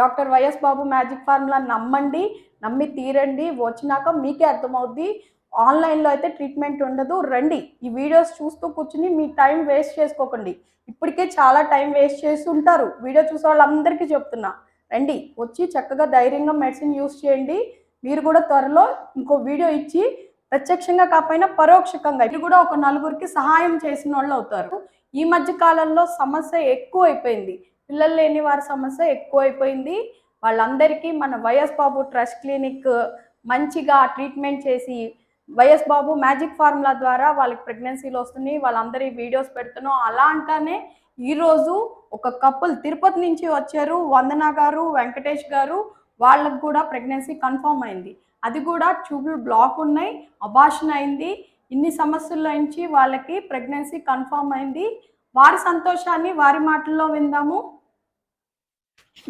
Doctor YS Babu magic formula నమ్మండి నమ్మి తీరండి. వచ్చినాక మీకే అర్థమవుద్ది. ఆన్లైన్లో అయితే ట్రీట్మెంట్ ఉండదు. రండి. ఈ వీడియోస్ చూస్తూ కూర్చుని మీ టైం వేస్ట్ చేసుకోకండి. ఇప్పటికే చాలా టైం వేస్ట్ చేసి ఉంటారు. వీడియో చూసే వాళ్ళందరికీ చెప్తున్నా. రండి. వచ్చి చక్కగా ధైర్యంగా మెడిసిన్ యూస్ చేయండి. మీరు కూడా త్వరలో ఇంకో వీడియో ఇచ్చి ప్రత్యక్షంగా కాకపోయినా పరోక్షకంగా ఇది కూడా ఒక నలుగురికి సహాయం చేసిన వాళ్ళు అవుతారు. ఈ మధ్య కాలంలో సమస్య ఎక్కువ అయిపోయింది పిల్లలు లేని వారి సమస్య ఎక్కువైపోయింది. వాళ్ళందరికీ మన వైఎస్ బాబు ట్రస్ట్ క్లినిక్ మంచిగా ట్రీట్మెంట్ చేసి వైఎస్ బాబు మ్యాజిక్ ఫార్ములా ద్వారా వాళ్ళకి ప్రెగ్నెన్సీలు వస్తున్నాయి వాళ్ళందరి వీడియోస్ పెడుతున్నాం. అలా అంటానే ఈరోజు ఒక కపుల్ తిరుపతి నుంచి వచ్చారు వందన గారు వెంకటేష్ గారు. వాళ్ళకు కూడా ప్రెగ్నెన్సీ కన్ఫర్మ్ అయింది. అది కూడా ట్యూబ్లు బ్లాక్ ఉన్నాయి అబాషన్ అయింది. ఇన్ని సమస్యల నుంచి వాళ్ళకి ప్రెగ్నెన్సీ కన్ఫర్మ్ అయింది. వారి సంతోషాన్ని వారి మాటల్లో విందాము.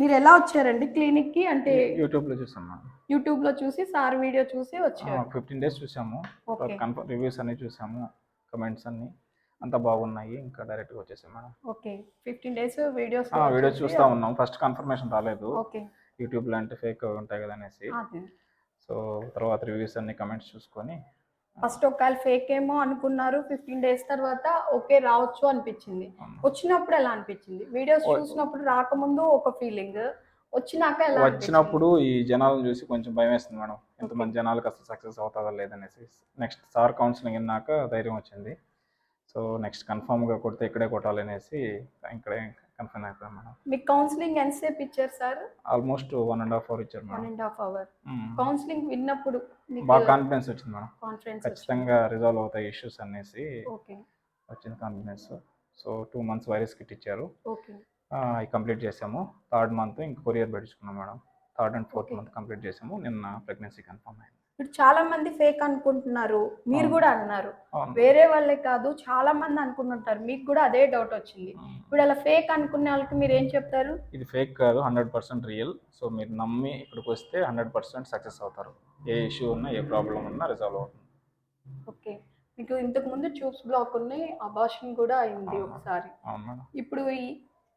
మీరు ఎలా వచ్చారండి క్లినిక్కి అంటే యూట్యూబ్లో చూసాం యూట్యూబ్లో చూసి సార్ వీడియో చూసి వచ్చారు. ఫిఫ్టీన్ డేస్ చూసాము. కన్ఫర్మ్ రివ్యూస్ అన్ని చూసాము కమెంట్స్ అన్ని. అంతా బాగున్నాయి. ఇంకా డైరెక్ట్గా వచ్చేసాం madam okay. Fifteen days videos video చూస్తా ఉన్నాం. ఫస్ట్ కన్ఫర్మేషన్ రాలేదు. ఓకే. యూట్యూబ్లో అంటే ఫేక్ ఉంటాయి కదా అనేసి సో తర్వాత రివ్యూస్ అన్ని కమెంట్స్ చూసుకొని ఫస్ట్ ఒకవేళ ఫేక్ ఏమో అనుకున్నారు ఫిఫ్టీన్ డేస్ తర్వాత ఓకే రావచ్చు అనిపించింది. వచ్చినప్పుడు ఎలా అనిపించింది? వీడియోస్ చూసినప్పుడు రాకముందు ఒక ఫీలింగ్ వచ్చినాక ఎలా వచ్చినప్పుడు ఈ జనాలను చూసి కొంచెం భయం వేస్తుంది మేడం. ఎంతమంది జనాలకు అసలు సక్సెస్ అవుతుందా లేదనేసి. నెక్స్ట్ సార్ కౌన్సిలింగ్ విన్నాక ధైర్యం వచ్చింది. సో నెక్స్ట్ కన్ఫామ్గా కొడితే ఇక్కడే కొట్టాలనేసి ఇక్కడే కన్ఫర్మ్ అయిపోయాం మేడం. మీకు కౌన్సిలింగ్ ఎంతసేపు ఇచ్చారు sir? Almost one and half hour ఇచ్చారు one madam and half hour. Counselling విన్నప్పుడు బాగా కాన్ఫిడెన్స్ వచ్చింది మేడం. కాన్ఫిడెన్స్ ఖచ్చితంగా రిజాల్వ్ అవుతాయి ఇష్యూస్ అనేసి ఓకే వచ్చింది confidence so two months virus kit ఇచ్చారు. ఓకే కంప్లీట్ చేసాము. థర్డ్ మంత్ ఇంక courier పెట్టించుకున్నాం madam. Third and fourth. Month complete చేసాము. నిన్న ప్రెగ్నెన్సీ కన్ఫర్మ్ అయింది. ఇప్పుడు చాలా మంది ఫేక్ అనుకుంటున్నారు. మీరు. కూడా అన్నారు. వేరే వాళ్ళే కాదు చాలా మంది అనుకుంటుంటారు. మీకు కూడా అదే డౌట్ వచ్చింది. ఇప్పుడు అలా ఫేక్ అనుకునే వాళ్ళకి మీరు ఏం చెప్తారు? ఇది ఫేక్ కాదు హండ్రెడ్ పర్సెంట్ రియల్ సో మీరు నమ్మి ఇక్కడికి వస్తే హండ్రెడ్ పర్సెంట్ సక్సెస్ అవుతారు. ఏ ఇష్యూ ఉన్నా ఏ ప్రాబ్లం ఉన్నా రిజాల్వ్ అవుతుంది. ఓకే. మీకు ఇంతకు ముందు ట్యూబ్స్ బ్లాక్ ఉన్నాయి. అబార్షన్ కూడా అయింది. ఒకసారి. ఇప్పుడు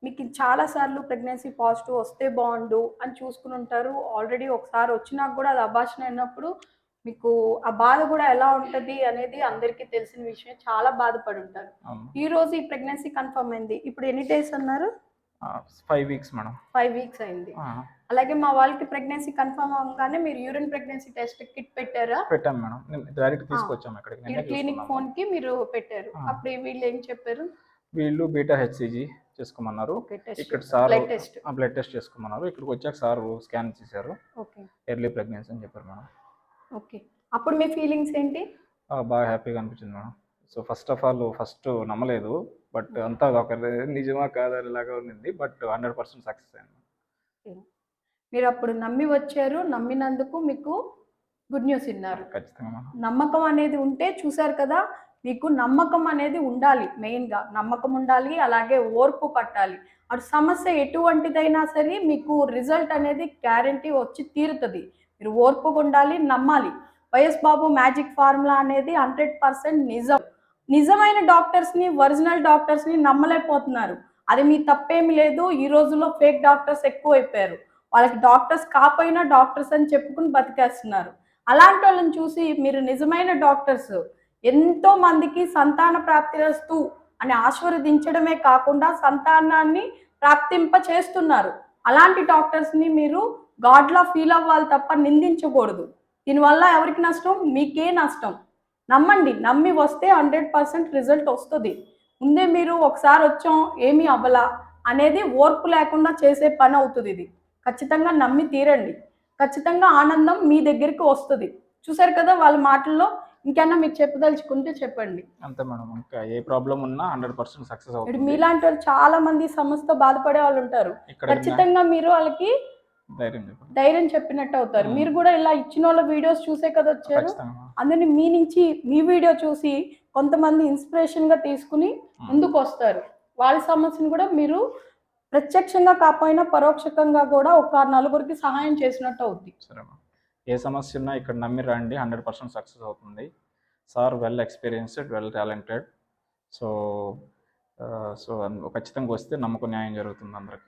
మీకు చాలా సార్లు ప్రెగ్నెన్సీ పాజిటివ్ వస్తే బాగుండు అని చూసుకుని ఉంటారు. ఆల్రెడీ ఒకసారి వచ్చినాక కూడా అది అబార్షన్ అయినప్పుడు మీకు ఆ బాధ కూడా ఎలా ఉంటుంది అనేది అందరికీ తెలిసిన విషయం చాలా బాధపడి ఉంటారు. ఈ రోజు ఈ ప్రెగ్నెన్సీ కన్ఫర్మ్ అయింది. ఇప్పుడు ఎన్ని డేస్ అన్నారు? Five weeks madam. Five weeks అయింది. అలాగే మా వాళ్ళకి ప్రెగ్నెన్సీ కన్ఫర్మ్ అవ్వగానే మీరు యూరిన్ ప్రెగ్నెన్సీ టెస్ట్ కిట్ పెట్టారా? పెట్టాం మేడం. డైరెక్ట్ తీసుకొచ్చాము ఇక్కడికి నిన్నే క్లినిక్. ఫోన్కి మీరు పెట్టారు. అప్పుడు వీళ్ళు ఏం చెప్పారు? వీళ్ళు బీటా హెచ్సిజీ. చేసుకోమన్నారు. ఇక్కడ సార్ బ్లడ్ టెస్ట్ చేసుకోమన్నారు. ఇక్కడికి వచ్చాక సార్ స్కాన్ చేశారు. ఓకే ఎర్లీ ప్రెగ్నెన్సీ అని చెప్పారు మేడం. ఓకే అప్పుడు మీ ఫీలింగ్స్ ఏంటి? ఆ, బాగా హ్యాపీగా అనిపించింది madam. So first of all first నమ్మలేదు. బట్ అంతా ఒక నిజమా కాదా ఇలాగా ఉంది బట్ హండ్రెడ్ పర్సెంట్ సక్సెస్ అయింది మీరు అప్పుడు నమ్మి వచ్చారు. నమ్మినందుకు మీకు గుడ్ న్యూస్ విన్నారు. నమ్మకం అనేది ఉంటే చూశారు కదా మీకు నమ్మకం అనేది ఉండాలి మెయిన్గా నమ్మకం ఉండాలి అలాగే ఓర్పు పట్టాలి. అటు సమస్య ఎటువంటిదైనా సరే మీకు రిజల్ట్ అనేది గ్యారంటీ వచ్చి తీరుతుంది. మీరు ఓర్పుగా ఉండాలి నమ్మాలి. వైఎస్ బాబు మ్యాజిక్ ఫార్ములా అనేది హండ్రెడ్ పర్సెంట్ నిజం. నిజమైన డాక్టర్స్ని ఒరిజినల్ డాక్టర్స్ని నమ్మలేకపోతున్నారు. అది మీ తప్పేమి లేదు. ఈ రోజుల్లో ఫేక్ డాక్టర్స్ ఎక్కువైపోయారు. వాళ్ళకి డాక్టర్స్ కాపోయినా డాక్టర్స్ అని చెప్పుకుని బతికేస్తున్నారు. అలాంటి వాళ్ళని చూసి మీరు నిజమైన డాక్టర్స్ ఎంతో మందికి సంతాన ప్రాప్తిరస్తు అని ఆశీర్వదించడమే కాకుండా సంతానాన్ని ప్రాప్తింప చేస్తున్నారు. అలాంటి డాక్టర్స్ని మీరు గాడ్లా ఫీల్ అవ్వాలి తప్ప నిందించకూడదు. దీనివల్ల ఎవరికి నష్టం? మీకే నష్టం. నమ్మండి నమ్మి వస్తే హండ్రెడ్ పర్సెంట్ రిజల్ట్ వస్తుంది. ముందే మీరు ఒకసారి వచ్చాం ఏమీ అవ్వలా అనేది ఓర్పు లేకుండా చేసే పని అవుతుంది ఇది. ఖచ్చితంగా నమ్మి తీరండి. ఖచ్చితంగా ఆనందం మీ దగ్గరికి వస్తుంది. చూసారు కదా వాళ్ళ మాటల్లో ఇంకన్నా మీరు చెప్పదలుచుకుంటే చెప్పండి. అంతే మేడం ఇంకా ఏ ప్రాబ్లం ఉన్నా హండ్రెడ్ పర్సెంట్ సక్సెస్ ఇప్పుడు అవుతుంది. మీలాంటి వాళ్ళు చాలా మంది సమస్యతో బాధపడే వాళ్ళు ఉంటారు. ఇక్కడ ఖచ్చితంగా మీరు వాళ్ళకి ధైర్యం చెప్పండి. ధైర్యం చెప్పినట్టు అవుతారు. మీరు కూడా ఇలా ఇచ్చిన వాళ్ళ వీడియోస్ చూసే కదా వచ్చారు. ఖచ్చితంగా అందుకని మీ నుంచి మీ వీడియో చూసి కొంతమంది ఇన్స్పిరేషన్గా తీసుకుని ముందుకు వస్తారు వాళ్ళ సమస్యను కూడా మీరు ప్రత్యక్షంగా కాకపోయినా పరోక్షకంగా కూడా ఒక నలుగురికి సహాయం చేసినట్టు అవుద్ది. సరే మేడం. ఏ సమస్య ఉన్నా ఇక్కడ నమ్మి రండి హండ్రెడ్ పర్సెంట్ సక్సెస్ అవుతుంది. Sir well experienced well talented. So so ఖచ్చితంగా వస్తే నమ్మకం న్యాయం జరుగుతుంది అందరికి.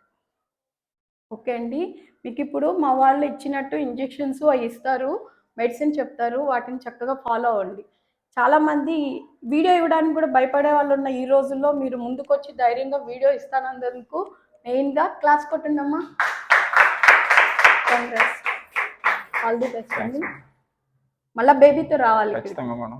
ఓకే అండి. మీకు ఇప్పుడు మా వాళ్ళు ఇచ్చినట్టు ఇంజెక్షన్స్ అవి ఇస్తారు మెడిసిన్ చెప్తారు వాటిని చక్కగా ఫాలో అవ్వండి. చాలామంది వీడియో ఇవ్వడానికి కూడా భయపడే వాళ్ళు ఉన్న ఈ రోజుల్లో మీరు ముందుకొచ్చి ధైర్యంగా వీడియో ఇస్తానందుకు మెయిన్గా క్లాస్ కొట్టండమ్మా. కాంగ్రెస్. ఆల్ ది బెస్ట్ అండి మళ్ళీ బేబీతో రావాలి. ఖచ్చితంగా మేడం.